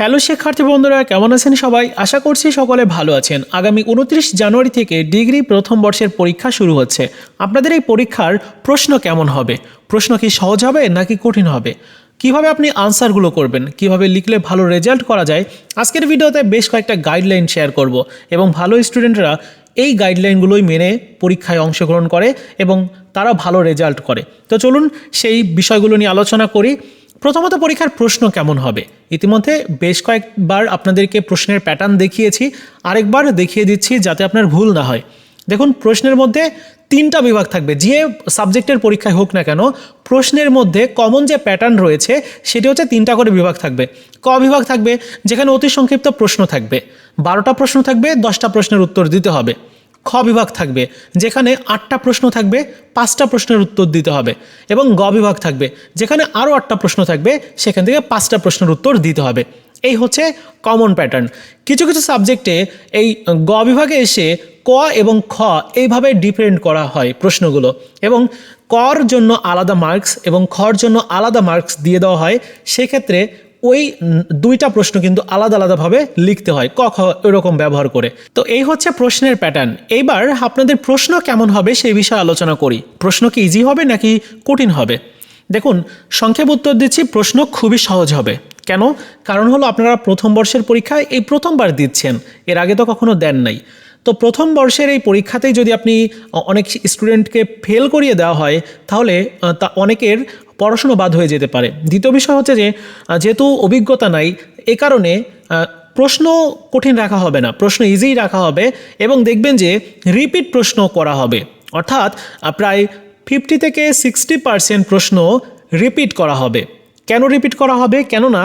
Hello শিক্ষার্থী বন্ধুরা, কেমন আছেন সবাই? আশা করছি সকলে ভালো আছেন। আগামী উনত্রিশ জানুয়ারি থেকে ডিগ্রি প্রথম বর্ষের পরীক্ষা শুরু হচ্ছে। আপনাদের এই পরীক্ষার প্রশ্ন কেমন হবে? প্রশ্ন কি সহজ হবে নাকি কঠিন হবে? কীভাবে আপনি আনসারগুলো করবেন? কীভাবে লিখলে ভালো রেজাল্ট করা যায়? আজকের ভিডিওতে বেশ কয়েকটা গাইডলাইন শেয়ার করব এবং ভালো স্টুডেন্টরা এই গাইডলাইনগুলোই মেনে পরীক্ষায় অংশগ্রহণ করে এবং তারা ভালো রেজাল্ট করে। তো চলুন সেই বিষয়গুলো নিয়ে আলোচনা করি। প্রথমত পরীক্ষার প্রশ্ন কেমন হবে? ইতিমধ্যে বেশ কয়েকবার আপনাদেরকে প্রশ্নের প্যাটার্ন দেখিয়েছি, আরেকবার দেখিয়ে দিচ্ছি যাতে আপনার ভুল না হয়। দেখুন, প্রশ্নের মধ্যে তিনটা বিভাগ থাকবে, যে সাবজেক্টের পরীক্ষায় হোক না কেন, প্রশ্নের মধ্যে কমন যে প্যাটার্ন রয়েছে, সেটি হচ্ছে তিনটা করে বিভাগ থাকবে। ক বিভাগ থাকবে, যেখানে অতি সংক্ষিপ্ত প্রশ্ন থাকবে। বারোটা প্রশ্ন থাকবে, দশটা প্রশ্নের উত্তর দিতে হবে। খ বিভাগ থাকবে, যেখানে আটটা প্রশ্ন থাকবে, পাঁচটা প্রশ্নের উত্তর দিতে হবে এবং গ বিভাগ থাকবে, যেখানে আরও আটটা প্রশ্ন থাকবে, সেখান থেকে পাঁচটা প্রশ্নের উত্তর দিতে হবে। এই হচ্ছে কমন প্যাটার্ন কিছু কিছু সাবজেক্টে এই গ বিভাগে এসে ক এবং খ এইভাবে ডিফারেন্ট করা হয় প্রশ্নগুলো এবং কর জন্য আলাদা মার্কস এবং খর জন্য আলাদা মার্কস দিয়ে দেওয়া হয়। সেক্ষেত্রে ওই দুইটা প্রশ্ন কিন্তু আলাদা আলাদাভাবে লিখতে হয়, ক, খ, এরকম ব্যবহার করে। তো এই হচ্ছে প্রশ্নের প্যাটার্ন এইবার আপনাদের প্রশ্ন কেমন হবে সেই বিষয়ে আলোচনা করি। প্রশ্ন কি ইজি হবে নাকি কঠিন হবে? দেখুন, সংক্ষেপ উত্তর দিচ্ছি, প্রশ্ন খুবই সহজ হবে। কেন? কারণ হলো আপনারা প্রথম বর্ষের পরীক্ষায় এই প্রথমবার দিচ্ছেন। এর আগে তো কখনো দেন নাই। তো প্রথম বর্ষের এই পরীক্ষাতেই যদি আপনি অনেক স্টুডেন্টকে ফেল করিয়ে দেওয়া হয়, তাহলে তা অনেকের পড়াশুনো বাদ হয়ে যেতে পারে। দ্বিতীয় বিষয় হচ্ছে যে যেহেতু অভিজ্ঞতা নাই, এ কারণে প্রশ্ন কঠিন রাখা হবে না, প্রশ্ন ইজিই রাখা হবে এবং দেখবেন যে রিপিট প্রশ্ন করা হবে। অর্থাৎ প্রায় ফিফটি থেকে সিক্সটি পার্সেন্ট প্রশ্ন রিপিট করা হবে। কেন রিপিট করা হবে? কেননা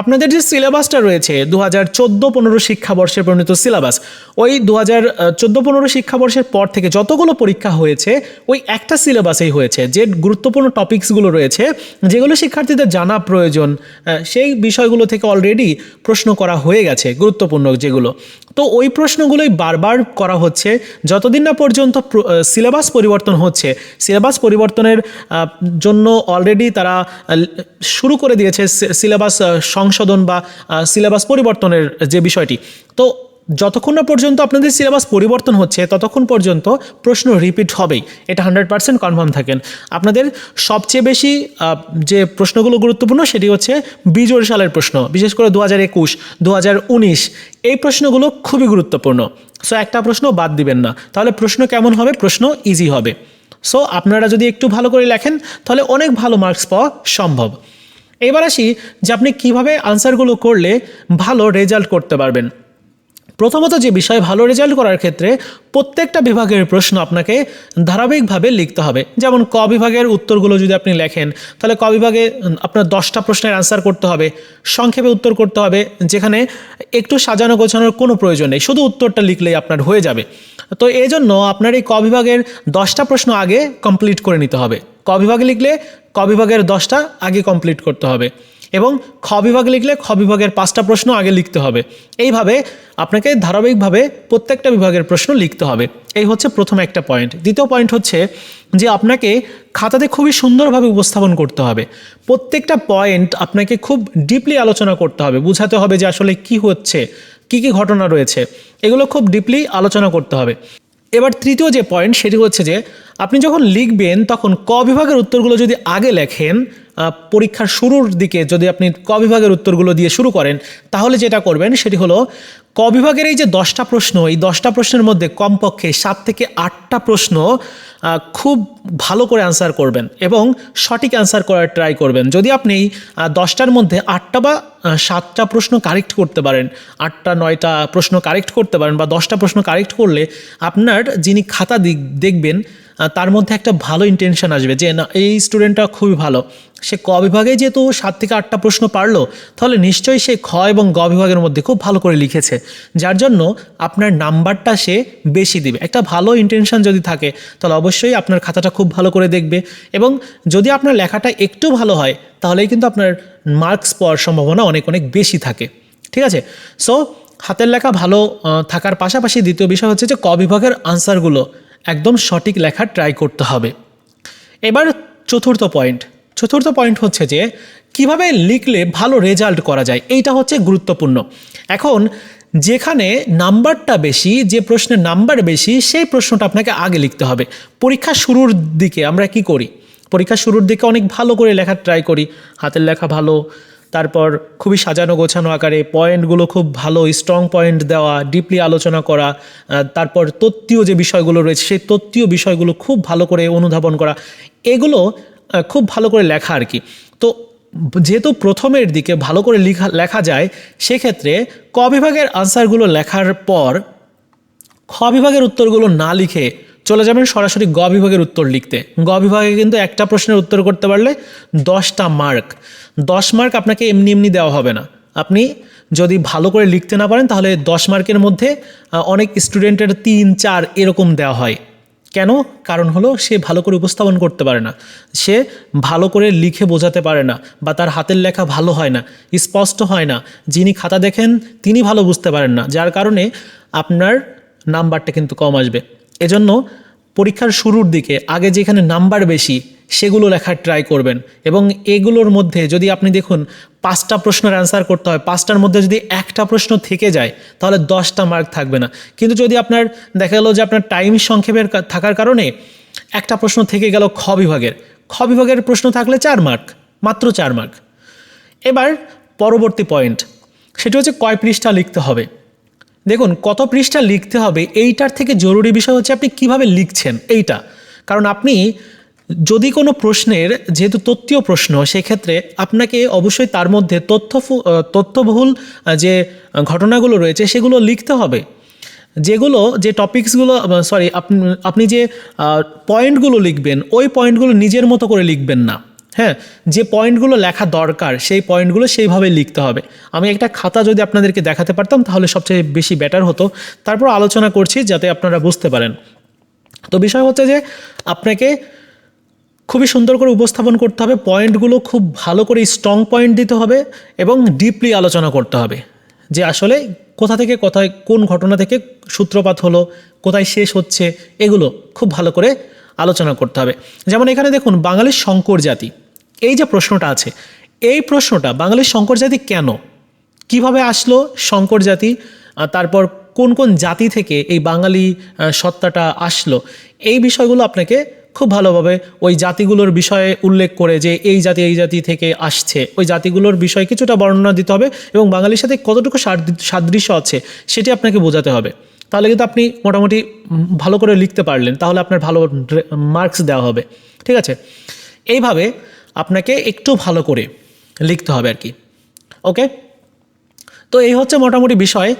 আপনাদের যে সিলেবাসটা রয়েছে দু হাজার চোদ্দ পনেরো শিক্ষাবর্ষের পরিণত সিলেবাস, ওই দু হাজার চোদ্দ পনেরো শিক্ষাবর্ষের পর থেকে যতগুলো পরীক্ষা হয়েছে, ওই একটা সিলেবাসেই হয়েছে। যে গুরুত্বপূর্ণ টপিকসগুলো রয়েছে, যেগুলো শিক্ষার্থীদের জানা প্রয়োজন সেই বিষয়গুলো থেকে অলরেডি প্রশ্ন করা হয়ে গেছে, গুরুত্বপূর্ণ যেগুলো। তো ওই প্রশ্নগুলোই বারবার করা হচ্ছে। যতদিন না পর্যন্ত সিলেবাস পরিবর্তন হচ্ছে, সিলেবাস পরিবর্তনের জন্য অলরেডি তারা শুরু করে দিয়েছে সিলেবাস সংশোধন বা সিলেবাস পরিবর্তনের যে বিষয়টি। তো যতক্ষণ না পর্যন্ত আপনাদের সিলেবাস পরিবর্তন হচ্ছে, ততক্ষণ পর্যন্ত প্রশ্ন রিপিট হবেই। এটা হান্ড্রেড পার্সেন্ট কনফার্ম থাকেন। আপনাদের সবচেয়ে বেশি যে প্রশ্নগুলো গুরুত্বপূর্ণ সেটি হচ্ছে বিজোড় সালের প্রশ্ন। বিশেষ করে দু হাজার একুশ দু হাজার উনিশ, এই প্রশ্নগুলো খুবই গুরুত্বপূর্ণ। সো একটা প্রশ্ন বাদ দিবেন না। তাহলে প্রশ্ন কেমন হবে? প্রশ্ন ইজি হবে। সো আপনারা যদি একটু ভালো করে লেখেন, তাহলে অনেক ভালো মার্কস পাওয়া সম্ভব। এবার আসি যে আপনি কীভাবে আনসারগুলো করলে ভালো রেজাল্ট করতে পারবেন। প্রথমত যে বিষয় ভালো রেজাল্ট করার ক্ষেত্রে প্রত্যেকটা বিভাগের প্রশ্ন আপনাকে ধারাবাহিকভাবে লিখতে হবে। যেমন ক বিভাগের উত্তরগুলো যদি আপনি লেখেন, তাহলে ক বিভাগে আপনার দশটা প্রশ্নের অ্যান্সার করতে হবে, সংক্ষেপে উত্তর করতে হবে, যেখানে একটু সাজানো গোছানোর কোনো প্রয়োজন নেই, শুধু উত্তরটা লিখলেই আপনার হয়ে যাবে। তো এই জন্য আপনার এই ক বিভাগের দশটা প্রশ্ন আগে কমপ্লিট করে নিতে হবে। ক বিভাগে লিখলে ক বিভাগের দশটা আগে কমপ্লিট করতে হবে। এবং খ বিভাগ লিখলে খ বিভাগের পাঁচটা প্রশ্ন আগে লিখতে হবে। এইভাবে আপনাকে ধারাবাহিকভাবে প্রত্যেকটা বিভাগের প্রশ্ন লিখতে হবে। এই হচ্ছে প্রথম একটা পয়েন্ট দ্বিতীয় পয়েন্ট হচ্ছে যে আপনাকে খাতাতে খুবই সুন্দরভাবে উপস্থাপন করতে হবে। প্রত্যেকটা পয়েন্ট আপনাকে খুব ডিপলি আলোচনা করতে হবে। বুঝাতে হবে যে আসলে কি হচ্ছে, কি কি ঘটনা রয়েছে। এগুলো খুব ডিপলি আলোচনা করতে হবে। এবার তৃতীয় যে পয়েন্ট সেটি হচ্ছে যে আপনি যখন লিখবেন, তখন ক বিভাগের উত্তরগুলো যদি আগে লেখেন পরীক্ষার শুরুর দিকে যদি আপনি ক বিভাগের উত্তরগুলো দিয়ে শুরু করেন, তাহলে যেটা করবেন সেটি হলো, ক বিভাগের এই যে দশটা প্রশ্ন, এই দশটা প্রশ্নের মধ্যে কমপক্ষে সাত থেকে আটটা প্রশ্ন খুব ভালো করে অ্যান্সার করবেন এবং সঠিক অ্যান্সার করার ট্রাই করবেন। যদি আপনি দশটার মধ্যে আটটা বা সাতটা প্রশ্ন কারেক্ট করতে পারেন, আটটা, নয়টা প্রশ্ন কারেক্ট করতে পারেন বা দশটা প্রশ্ন কারেক্ট করলে আপনার যিনি খাতা দেখবেন তার মধ্যে একটা ভালো ইন্টেনশন আসবে যে, না, এই স্টুডেন্টটা খুবই ভালো। সে ক বিভাগে যেহেতু সাত থেকে আটটা প্রশ্ন পারল, তাহলে নিশ্চয়ই সে খ এবং গ বিভাগের মধ্যে খুব ভালো করে লিখেছে। যার জন্য আপনার নাম্বারটা সে বেশি দিবে। একটা ভালো ইন্টেনশন যদি থাকে, তাহলে অবশ্যই আপনার খাতাটা খুব ভালো করে দেখবে। এবং যদি আপনার লেখাটা একটু ভালো হয়, তাহলেই কিন্তু আপনার মার্কস পাওয়ার সম্ভাবনা অনেক অনেক বেশি থাকে। ঠিক আছে? সো হাতের লেখা ভালো থাকার পাশাপাশি দ্বিতীয় বিষয় হচ্ছে যে, ক বিভাগের আনসারগুলো একদম সঠিক লেখার ট্রাই করতে হবে। এবার চতুর্থ পয়েন্ট চতুর্থ পয়েন্ট হচ্ছে যে, কীভাবে লিখলে ভালো রেজাল্ট করা যায়? এইটা হচ্ছে গুরুত্বপূর্ণ। এখন, যেখানে নাম্বারটা বেশি, যে প্রশ্নের নাম্বার বেশি, সেই প্রশ্নটা আপনাকে আগে লিখতে হবে। পরীক্ষা শুরুর দিকে আমরা কি করি? পরীক্ষা শুরুর দিকে অনেক ভালো করে লেখার ট্রাই করি। হাতের লেখা ভালো তারপর খুবই সাজানো গোছানো আকারে পয়েন্টগুলো খুব ভালো স্ট্রং পয়েন্ট দেওয়া ডিপলি আলোচনা করা তারপর তত্ত্বীয় যে বিষয়গুলো রয়েছে সেই তত্ত্বীয় বিষয়গুলো খুব ভালো করে অনুধাবন করা, এগুলো খুব ভালো করে লেখা আর কি। তো যেহেতু প্রথমের দিকে ভালো করে লেখা লেখা যায়, সেক্ষেত্রে ক বিভাগের আনসারগুলো লেখার পর, খ বিভাগের উত্তরগুলো না লিখে চলে যাবেন সরাসরি গ বিভাগের উত্তর লিখতে। গ বিভাগে কিন্তু একটা প্রশ্নের উত্তর করতে পারলে দশটা মার্ক। দশ মার্ক আপনাকে এমনি এমনি দেওয়া হবে না। আপনি যদি ভালো করে লিখতে না পারেন তাহলে দশ মার্কের মধ্যে অনেক স্টুডেন্টের তিন, চার এরকম দেওয়া হয়। কেন? কারণ হলো সে ভালো করে উপস্থাপন করতে পারে না। সে ভালো করে লিখে বোঝাতে পারে না বা তার হাতের লেখা ভালো হয় না, স্পষ্ট হয় না। যিনি খাতা দেখেন, তিনি ভালো বুঝতে পারেন না। যার কারণে আপনার নাম্বারটা কিন্তু কম আসবে। এজন্য পরীক্ষার শুরুর দিকে আগে যেখানে নাম্বার বেশি, সেগুলো লেখার ট্রাই করবেন। এবং এগুলোর মধ্যে যদি আপনি দেখুন, পাঁচটা প্রশ্নের অ্যান্সার করতে হয়, পাঁচটার মধ্যে যদি একটা প্রশ্ন থেকে যায়, তাহলে দশটা মার্ক থাকবে না। কিন্তু যদি আপনার, দেখা গেলো যে আপনার টাইম সংক্ষেপের থাকার কারণে একটা প্রশ্ন থেকে গেল খ বিভাগের খ বিভাগের প্রশ্ন থাকলে চার মার্ক মাত্র চার মার্ক এবার পরবর্তী পয়েন্ট সেটা হচ্ছে কয় পৃষ্ঠা লিখতে হবে। দেখুন, কত পৃষ্ঠা লিখতে হবে, এইটার থেকে জরুরি বিষয় হচ্ছে আপনি কীভাবে লিখছেন, এইটা। কারণ আপনি যদি কোনো প্রশ্নের যেহেতু তথ্যীয় প্রশ্ন, সেক্ষেত্রে আপনাকে অবশ্যই তার মধ্যে তথ্য তথ্যবহুল যে ঘটনাগুলো রয়েছে, সেগুলো লিখতে হবে। যেগুলো, যে টপিকসগুলো সরি আপনি আপনি যে পয়েন্টগুলো লিখবেন, ওই পয়েন্টগুলো নিজের মতো করে লিখবেন না। হ্যাঁ যে পয়েন্টগুলো লেখা দরকার, সেই পয়েন্টগুলো সেইভাবে লিখতে হবে। আমি একটা খাতা যদি আপনাদেরকে দেখাতে পারতাম, তাহলে সবচেয়ে বেশি বেটার হতো। তারপর আলোচনা করছি যাতে আপনারা বুঝতে পারেন। তো বিষয় হচ্ছে যে, আপনাকে খুবই সুন্দর করে উপস্থাপন করতে হবে, পয়েন্টগুলো খুব ভালো করে স্ট্রং পয়েন্ট দিতে হবে এবং ডিপলি আলোচনা করতে হবে। যে আসলে কোথা থেকে কোথায়, কোন ঘটনা থেকে সূত্রপাত হলো, কোথায় শেষ হচ্ছে, এগুলো খুব ভালো করে আলোচনা করতে হবে। যেমন এখানে দেখুন, বাঙালির শঙ্কর জাতি। এই যে প্রশ্নটা আছে, এই প্রশ্নটা বাঙালির শঙ্কর জাতি কেন? কীভাবে আসলো শঙ্কর জাতি? তারপর কোন কোন জাতি থেকে এই বাঙালি সত্তাটা আসলো? এই বিষয়গুলো আপনাকে খুব ভালোভাবে ওই জাতিগুলোর বিষয়ে উল্লেখ করে যে এই জাতি এই জাতি থেকে আসছে। ওই জাতিগুলোর বিষয়ে কিছুটা বর্ণনা দিতে হবে এবং বাঙালির সাথে কতটুকু সাদৃশ্য আছে সেটি আপনাকে বোঝাতে হবে। তাহলে কিন্তু আপনি মোটামুটি ভালো করে লিখতে পারলেন, তাহলে আপনার ভালো মার্কস দেওয়া হবে। ঠিক আছে? এইভাবে আপনাকে একটু ভালো করে লিখতে হবে আর কি। ওকে? তো এই হচ্ছে মোটামুটি বিষয়।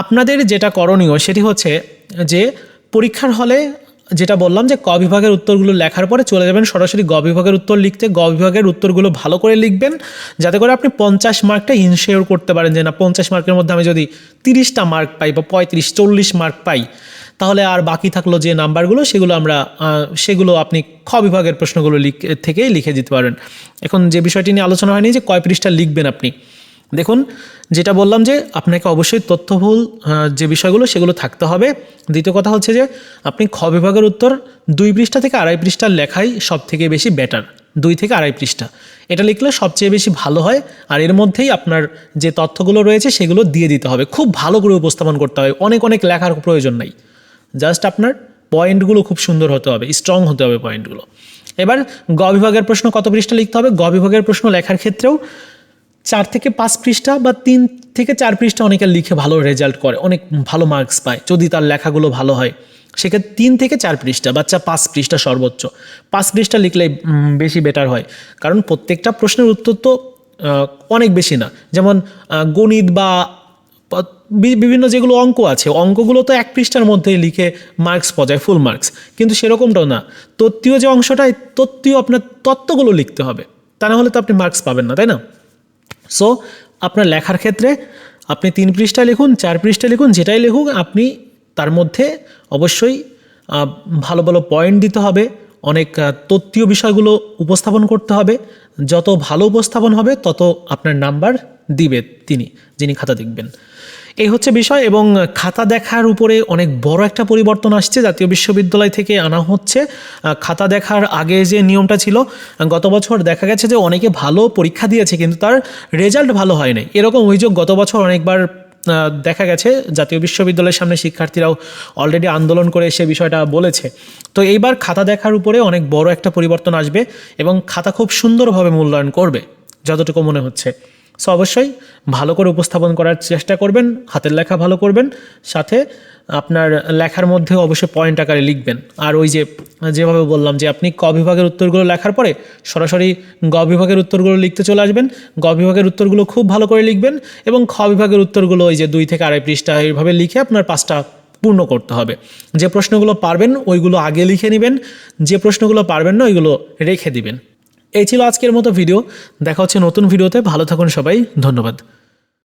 আপনাদের যেটা করণীয় সেটি হচ্ছে যে পরীক্ষার হলে যেটা বললাম যে ক বিভাগের উত্তরগুলো লেখার পরে চলে যাবেন সরাসরি গ বিভাগের উত্তর লিখতে। গ বিভাগের উত্তরগুলো ভালো করে লিখবেন। যাতে করে আপনি পঞ্চাশ মার্কটা ইনশিওর করতে পারেন যে না, পঞ্চাশ মার্কের মধ্যে আমি যদি তিরিশটা মার্ক পাই বা পঁয়ত্রিশ, চল্লিশ মার্ক পাই তাহলে আর বাকি থাকল যে নাম্বারগুলো সেগুলো আমরা সেগুলো আপনি খ বিভাগের প্রশ্নগুলো লিখ থেকে লিখে দিতে পারেন। এখন যে বিষয়টি নিয়ে আলোচনা হয়নি যে কয় পৃষ্ঠা লিখবেন আপনি? দেখুন যেটা বললাম যে আপনাকে অবশ্যই তথ্যবহুল আহ, যে বিষয়গুলো সেগুলো থাকতে হবে। দ্বিতীয় কথা হচ্ছে যে আপনি খ বিভাগের উত্তর দুই পৃষ্ঠা থেকে আড়াই পৃষ্ঠার লেখাই সব থেকে বেশি বেটার দুই থেকে আড়াই পৃষ্ঠা। এটা লিখলে সবচেয়ে বেশি ভালো হয় আর এর মধ্যেই আপনার যে তথ্যগুলো রয়েছে সেগুলো দিয়ে দিতে হবে। খুব ভালো করে উপস্থাপন করতে হবে অনেক অনেক লেখার প্রয়োজন নাই। জাস্ট আপনার পয়েন্টগুলো খুব সুন্দর হতে হবে স্ট্রং হতে হবে পয়েন্টগুলো এবার গ বিভাগের প্রশ্ন কত পৃষ্ঠা লিখতে হবে? গ বিভাগের প্রশ্ন লেখার ক্ষেত্রেও চার থেকে পাঁচ পৃষ্ঠা বা তিন থেকে চার পৃষ্ঠা অনেকে লিখে ভালো রেজাল্ট করে, অনেক ভালো মার্কস পায়, যদি তার লেখাগুলো ভালো হয়। সেক্ষেত্রে তিন থেকে চার পৃষ্ঠা, বাচ্চা পাঁচ পৃষ্ঠা সর্বোচ্চ। পাঁচ পৃষ্ঠা লিখলে বেশি বেটার হয়। কারণ প্রত্যেকটা প্রশ্নের উত্তর তো অনেক বেশি না। যেমন গণিত বি- বিভিন্ন যেগুলো অঙ্ক আছে, অঙ্কগুলো তো এক পৃষ্ঠার মধ্যে লিখে মার্কস পাওয়া যায় ফুল মার্কস কিন্তু সেরকমটাও না। তত্ত্বীয় যে অংশটা তত্ত্বীয় আপনার তত্ত্বগুলো লিখতে হবে, তা না হলে তো আপনি মার্কস পাবেন না, তাই না? সো আপনার লেখার ক্ষেত্রে আপনি তিন পৃষ্ঠা লিখুন, চার পৃষ্ঠা লিখুন, যেটাই লিখুন আপনি তার মধ্যে অবশ্যই ভালো ভালো পয়েন্ট দিতে হবে, অনেক তত্ত্বীয় বিষয়গুলো উপস্থাপন করতে হবে, যত ভালো উপস্থাপন হবে, তত আপনার নাম্বার দিবে তিনি, যিনি খাতা দেখবেন। এই হচ্ছে বিষয় এবং খাতা দেখার উপরে অনেক বড় একটা পরিবর্তন আসছে। জাতীয় বিশ্ববিদ্যালয় থেকে আনা হচ্ছে। খাতা দেখার আগে যে নিয়মটা ছিল, গত বছর দেখা গেছে যে অনেকে ভালো পরীক্ষা দিয়েছে কিন্তু তার রেজাল্ট ভালো হয়নি এরকম অভিযোগ গত বছর অনেকবার দেখা গেছে। জাতীয় বিশ্ববিদ্যালয়ের সামনে শিক্ষার্থীরাও অলরেডি আন্দোলন করে সে বিষয়টা বলেছে। তো এইবার খাতা দেখার উপরে অনেক বড় একটা পরিবর্তন আসবে এবং খাতা খুব সুন্দরভাবে মূল্যায়ন করবে, যতটুকু মনে হচ্ছে। সো অবশ্যই ভালো করে উপস্থাপন করার চেষ্টা করবেন, হাতের লেখা ভালো করবেন, সাথে আপনার লেখার মধ্যে অবশ্যই পয়েন্ট আকারে লিখবেন। আর ওই যে, যেভাবে বললাম যে আপনি ক বিভাগের উত্তরগুলো লেখার পরে সরাসরি গ বিভাগের উত্তরগুলো লিখতে চলে আসবেন, গ বিভাগের উত্তরগুলো খুব ভালো করে লিখবেন এবং খ বিভাগের উত্তরগুলো ওই যে দুই থেকে আড়াই পৃষ্ঠা এইভাবে লিখে আপনার পাঁচটা পূর্ণ করতে হবে। যে প্রশ্নগুলো পারবেন, ওইগুলো আগে লিখে নেবেন, যে প্রশ্নগুলো পারবেন না, ওইগুলো রেখে দিবেন। এই ছিল আজকের মতো ভিডিও। দেখা হচ্ছে নতুন ভিডিওতে। ভালো থাকুন সবাই। ধন্যবাদ।